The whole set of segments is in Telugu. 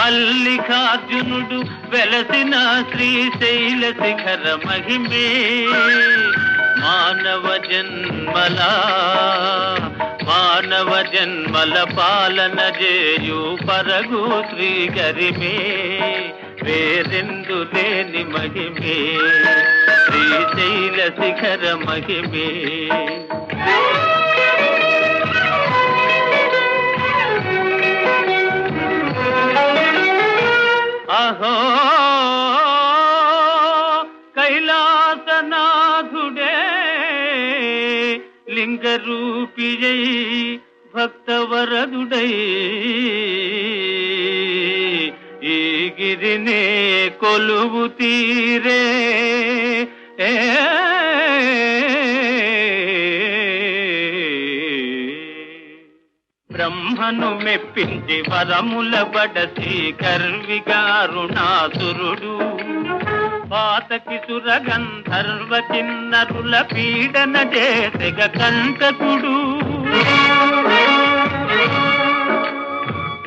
మల్లికార్జునుడు వెలసిన శ్రీశైల శిఖర మహిమే. మానవ జన్మల మానవ జన్మల పాలన చేయు పరగు శ్రీ గరిమే వేరెందు లేని మహిమే శ్రీశైల శిఖర మహిమే. అహో కైలాసనాథుడే లింగరూపియై భక్తవరదుడై ఈ గిరినే కొలువు తీరే ఏ బ్రహ్మను మెప్పించి వరముల బడసి కర్విగారుణాసురుడు పాతకి సురగంధర్వ కిన్నరుల పీడన చేసెగ కంటకుడు.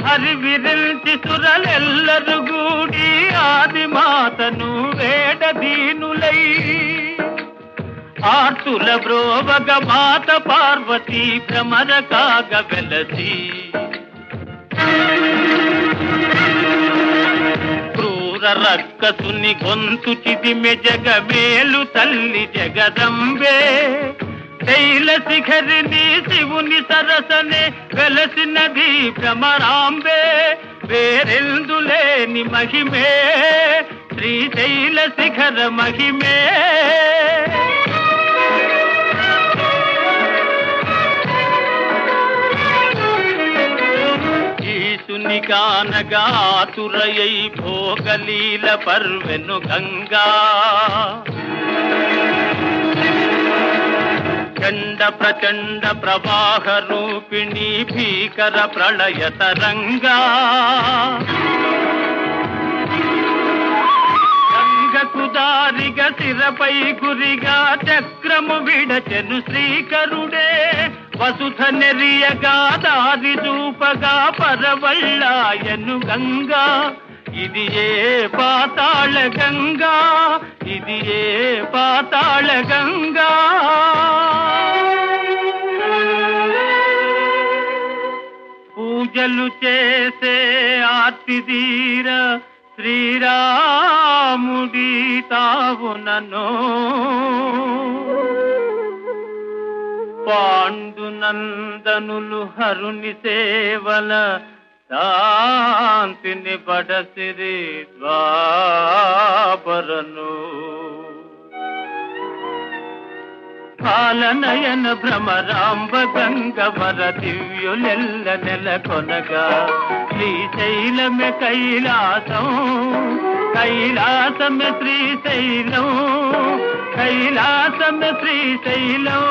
హరివిరిల్చి సురలెల్లరు గూడి ఆది మాతను వేడదీనులై ఆర్తుల బ్రోవగ మాత పార్వతి భ్రమర కాగ వెలసి. క్రూర రక్కసుని గొంతు చిదిమె జగమేలు తల్లి జగదంబే. శైల శిఖరిని శివుని సరసనే వెలసినది భ్రమరాంబే. వేరెందులేని మహిమే శ్రీశైల శిఖర మహిమే. ఈశుని కానగా భోగలీల పర్వెను గంగా. చండ ప్రచండ ప్రవాహ రూపిణి భీకర ప్రళయ తరంగా. గంగకు సిరపై గురిగా చక్రము విడచెను శ్రీకరుడే. వసుధ నెరియగా దారి చూపగా పరవళ్ళాయను గంగా. ఇది ఏ పాతాళ గంగా? ఇది ఏ పాతాళ గంగా? పూజలు చేసే ఆర్తిదీర శ్రీరాముడి తావు తావునను. పాండునందనులు హరుని సేవల శాంతిని పడసిరి ద్వాపరను. కాలనయన భ్రమరాంబ గంగవర దివ్యులెల్ల నెల కొనగా శ్రీశైలమే కైలాసం కైలాసమే శ్రీశైలం కైలాసం శ్రీశైలం